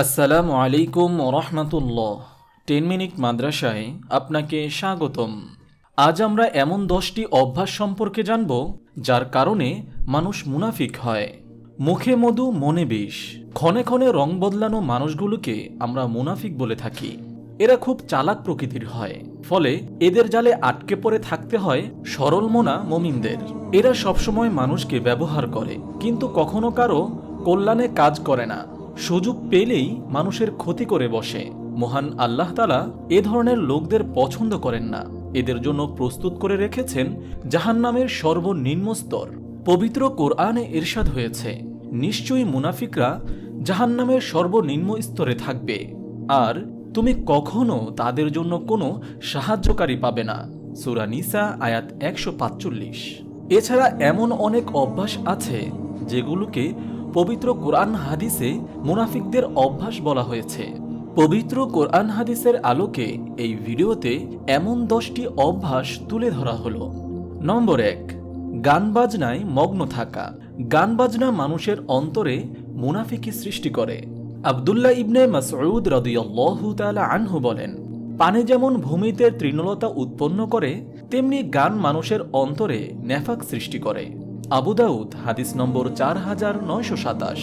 আসসালামু আলাইকুম রহমতুল্লাহ। Ten minute মাদ্রাসায় আপনাকে স্বাগতম। আজ আমরা এমন দশটি অভ্যাস সম্পর্কে জানব, যার কারণে মানুষ মুনাফিক হয়। মুখে মধু, মনে বিষ। ক্ষণে ক্ষণে রং বদলানো মানুষগুলোকে আমরা মুনাফিক বলে থাকি। এরা খুব চালাক প্রকৃতির হয়। ফলে এদের জালে আটকে পড়ে থাকতে হয় সরল মোনা মমিনদের। এরা সবসময় মানুষকে ব্যবহার করে, কিন্তু কখনো কারও কল্যাণে কাজ করে না। সুযোগ পেলেই মানুষের ক্ষতি করে বসে। মহান আল্লাহ তালা এ ধরনের লোকদের পছন্দ করেন না। এদের জন্য প্রস্তুত করে রেখেছেন জাহান্নামের সর্বনিম্ন স্তর। পবিত্র কোরআনে ইরশাদ হয়েছে, নিশ্চয়ই মুনাফিকরা জাহান্নামের সর্বনিম্ন স্তরে থাকবে। আর তুমি কখনো তাদের জন্য কোনো সাহায্যকারী পাবে না। সুরা নিসা আয়াত একশো এছাড়া এমন অনেক অভ্যাস আছে যেগুলোকে পবিত্র কোরআন হাদিসে মুনাফিকদের অভ্যাস বলা হয়েছে। পবিত্র কোরআন হাদিসের আলোকে এই ভিডিওতে এমন দশটি অভ্যাস তুলে ধরা হলো। নম্বর এক, গান বাজনায় মগ্ন থাকা। গান বাজনা মানুষের অন্তরে মুনাফিকি সৃষ্টি করে। আবদুল্লাহ ইবনে মাসউদ রদিয়াল্লাহু তাআলা আনহু বলেন, পানি যেমন ভূমিতে তৃণলতা উৎপন্ন করে, তেমনি গান মানুষের অন্তরে নেফাক সৃষ্টি করে। আবু দাউদ, হাদিস নম্বর চার হাজার নয়শো সাতাশ।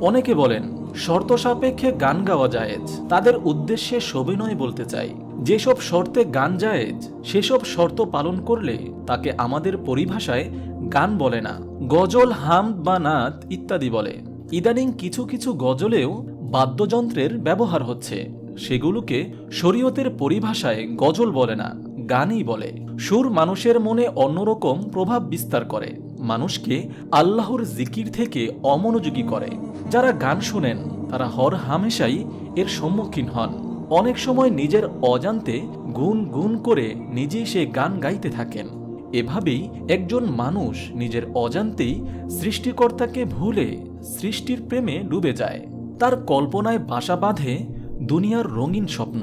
অনেকে বলেন, শর্ত সাপেক্ষে গান গাওয়া জায়েজ। তাদের উদ্দেশ্যে সবিনয় বলতে চাই। যেসব শর্তে গান জায়েজ, সেসব শর্ত পালন করলে তাকে আমাদের পরিভাষায় গান বলে না, গজল হাম বা নাত ইত্যাদি বলে। ইদানিং কিছু কিছু গজলেও বাদ্যযন্ত্রের ব্যবহার হচ্ছে। সেগুলোকে শরীয়তের পরিভাষায় গজল বলে না, গানই বলে। সুর মানুষের মনে অন্যরকম প্রভাব বিস্তার করে। মানুষকে আল্লাহর জিকির থেকে অমনোযোগী করে। যারা গান শোনেন, তারা হর হামেশাই এর সম্মুখীন হন। অনেক সময় নিজের অজান্তে গুন গুন করে নিজেই সে গান গাইতে থাকেন। এভাবেই একজন মানুষ নিজের অজান্তেই সৃষ্টিকর্তাকে ভুলে সৃষ্টির প্রেমে ডুবে যায়। তার কল্পনায় বাসা বাঁধে দুনিয়ার রঙিন স্বপ্ন।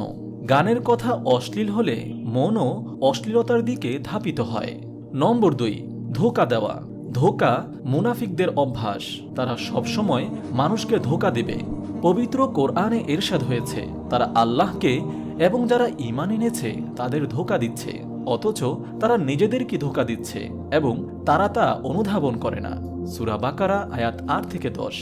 গানের কথা অশ্লীল হলে মনও অশ্লীলতার দিকে ধাপিত হয়। নম্বর দুই, ধোকা দেওয়া। ধোকা মুনাফিকদের অভ্যাস। তারা সবসময় মানুষকে ধোকা দেবে। পবিত্র কোরআনে এরশাদ হয়েছে, তারা আল্লাহকে এবং যারা ইমান এনেছে, তাদের ধোকা দিচ্ছে। অথচ তারা নিজেদেরকে ধোকা দিচ্ছে এবং তারা তা অনুধাবন করে না। সুরা বাকারা আয়াত আট থেকে দশ।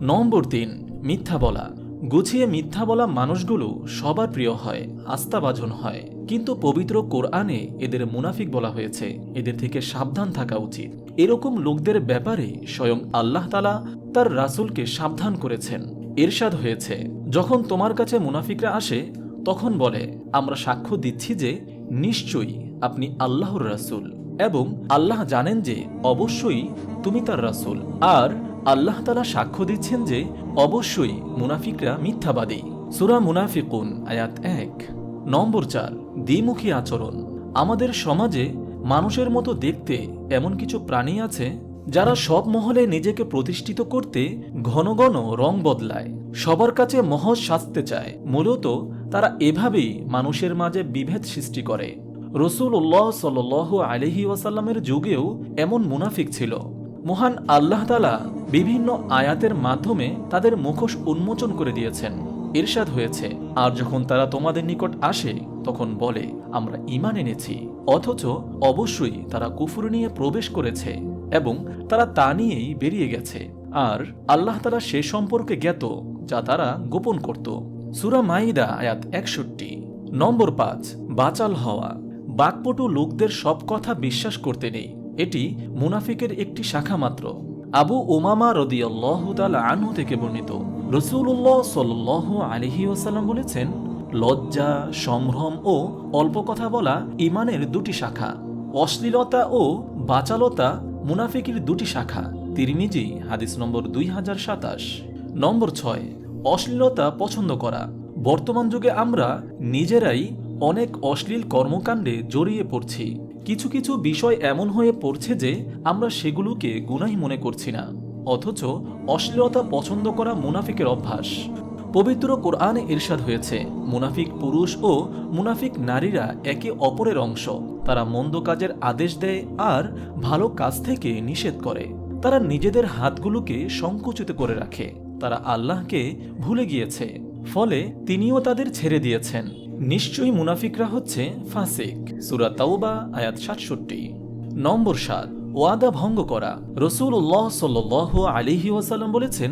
নম্বর তিন মিথ্যা বলা। গুছিয়ে মিথ্যা বলা মানুষগুলো সবার প্রিয় হয়, আস্থাভাজন হয়। কিন্তু পবিত্র কোরআনে এদের মুনাফিক বলা হয়েছে, এদের থেকে সাবধান থাকা উচিত। এরকম লোকদের ব্যাপারে স্বয়ং আল্লাহ তালা তার রাসূলকে সাবধান করেছেন। এরশাদ হয়েছে, যখন তোমার কাছে মুনাফিকরা আসে, তখন বলে, আমরা সাক্ষ্য দিচ্ছি যে নিশ্চয়ই আপনি আল্লাহর রাসূল এবং আল্লাহ জানেন যে অবশ্যই তুমি তার রাসূল। আর আল্লাহ তালা সাক্ষ্য দিচ্ছেন যে অবশ্যই মুনাফিকরা মিথ্যাবাদী। সুরা মুনাফিকুন, আয়াত এক। নম্বর চার, দ্বিমুখী আচরণ। আমাদের সমাজে মানুষের মতো দেখতে এমন কিছু প্রাণী আছে যারা সব মহলে নিজেকে প্রতিষ্ঠিত করতে ঘন ঘন রং বদলায়। সবার কাছে মহৎ সাজতে চায়। মূলত তারা এভাবেই মানুষের মাঝে বিভেদ সৃষ্টি করে। রসুল রসুল্লাহ সাল আলহি ওয়াসাল্লামের যুগেও এমন মুনাফিক ছিল। মহান আল্লাহ তালা বিভিন্ন আয়াতের মাধ্যমে তাদের মুখোশ উন্মোচন করে দিয়েছেন। ইরশাদ হয়েছে, আর যখন তারা তোমাদের নিকট আসে, তখন বলে, আমরা ইমান এনেছি, অথচ অবশ্যই তারা কুফুর নিয়ে প্রবেশ করেছে এবং তারা তা নিয়েই বেরিয়ে গেছে। আর আল্লাহ তালা সে সম্পর্কে জ্ঞাত, যা তারা গোপন করত। সুরা মাইদা আয়াত একষট্টি। নম্বর পাঁচ, বাচাল হওয়া। বাকপটু লোকদের সব কথা বিশ্বাস করতে নেই। এটি মুনাফিকের একটি শাখা মাত্র। আবু ওমামা রদিয়াল্লাহ তাল আনহু থেকে বর্ণিত। রসুল্লাহ সাল আলহি ওসাল্লাম বলেছেন, লজ্জা, সম্ভ্রম ও অল্প কথা বলা ইমানের দুটি শাখা। অশ্লীলতা ও বাচালতা মুনাফিকের দুটি শাখা। তিরমিজি, হাদিস নম্বর দুই হাজার সাতাশ। নম্বর ছয়, অশ্লীলতা পছন্দ করা। বর্তমান যুগে আমরা নিজেরাই অনেক অশ্লীল কর্মকাণ্ডে জড়িয়ে পড়ছি। কিছু কিছু বিষয় এমন হয়ে পড়ছে যে আমরা সেগুলোকে গুনাই মনে করছি না, অথচ অশ্লীলতা পছন্দ করা মুনাফিকের অভ্যাস। পবিত্র কোরআনে ইরশাদ হয়েছে, মুনাফিক পুরুষ ও মুনাফিক নারীরা একে অপরের অংশ, তারা মন্দ কাজের আদেশ দেয় আর ভালো কাজ থেকে নিষেধ করে। তারা নিজেদের হাতগুলোকে সংকুচিত করে রাখে, তারা আল্লাহকে ভুলে গিয়েছে, ফলে তিনিও তাদের ছেড়ে দিয়েছেন। নিশ্চয়ই মুনাফিকরা হচ্ছে ফাসিক। সুরা তাওবা, আয়াত সাতষট্টি। নম্বর সাত, ওয়াদা ভঙ্গ করা। রসুল রসুল্লাহ সাল্ল আলিহি ওয়াসাল্লাম বলেছেন,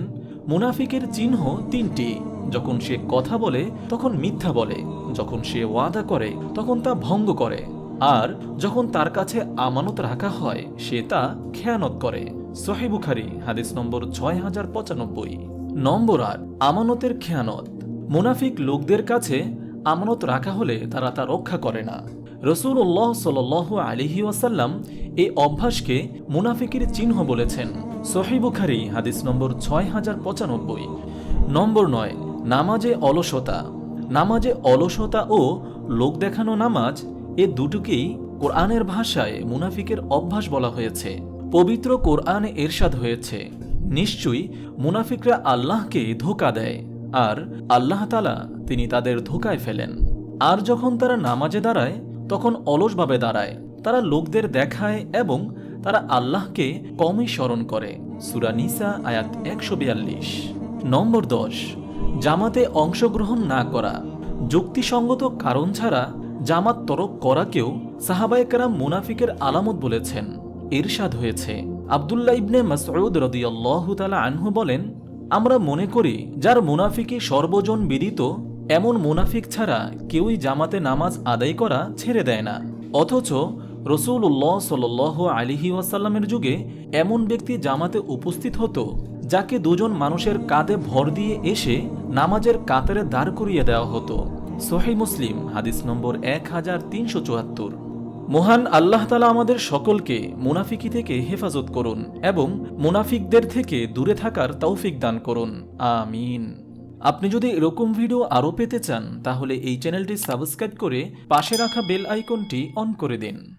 মুনাফিকের চিহ্ন তিনটি। যখন সে কথা বলে, তখন মিথ্যা বলে। যখন সে ওয়াদা করে, তখন তা ভঙ্গ করে। আর যখন তার কাছে আমানত রাখা হয়, সে তা খেয়ানত করে। সোহেবুখারি হাদিস নম্বর ছয় হাজার পঁচানব্বই। নম্বর আট, আমানতের খেয়ানত। মুনাফিক লোকদের কাছে আমানত রাখা হলে তারা তা রক্ষা করে না। রসুল্লাহ সাল আলিহি ওয়াসাল্লাম এই অভ্যাসকে মুনাফিকের চিহ্ন বলেছেন। সহিবুখারি হাদিস নম্বর ছয় হাজার পঁচানব্বই। নম্বর নয়, নামাজে অলসতা। নামাজে অলসতা ও লোক দেখানো নামাজ, এ দুটোকেই কোরআনের ভাষায় মুনাফিকের অভ্যাস বলা হয়েছে। পবিত্র কোরআনে এরশাদ হয়েছে। নিশ্চয়ই মুনাফিকরা আল্লাহকে ধোকা দেয়। আর আল্লাহ তালা তিনি তাদের ধোকায় ফেলেন। আর যখন তারা নামাজে দাঁড়ায়, তখন অলসভাবে দাঁড়ায়। তারা লোকদের দেখায় এবং তারা আল্লাহকে কমই স্মরণ করে। সুরা নিসা, আয়াত একশো বিয়াল্লিশ। নম্বর দশ, জামাতে অংশগ্রহণ না করা। যুক্তিসঙ্গত কারণ ছাড়া জামাত তরক করাকেও সাহাবায়কারাম মুনাফিকের আলামত বলেছেন। এরশাদ হয়েছে। আবদুল্লাহ ইবনে মাসউদ রদিয়াল্লাহু তাআলা আনহু বলেন আমরা মনে করি, যার মুনাফিকে সর্বজন বিদিত, এমন মুনাফিক ছাড়া কেউই জামাতে নামাজ আদায় করা ছেড়ে দেয় না। অথচ রসুল্লাহ সাল আলিহি ওয়াসাল্লামের যুগে এমন ব্যক্তি জামাতে উপস্থিত হতো, যাকে দুজন মানুষের কাঁধে ভর দিয়ে এসে নামাজের কাতারে দাঁড় করিয়ে দেওয়া হতো। সোহাই মুসলিম, হাদিস নম্বর এক হাজার তিনশো চুয়াত্তর। মহান আল্লাহ তালা আমাদের সকলকে মুনাফিকি থেকে হেফাজত করুন এবং মুনাফিকদের থেকে দূরে থাকার তৌফিক দান করুন। আমিন। আপনি যদি এরকম ভিডিও আরও পেতে চান, তাহলে এই চ্যানেলটি সাবস্ক্রাইব করে পাশে রাখা বেল আইকনটি অন করে দিন।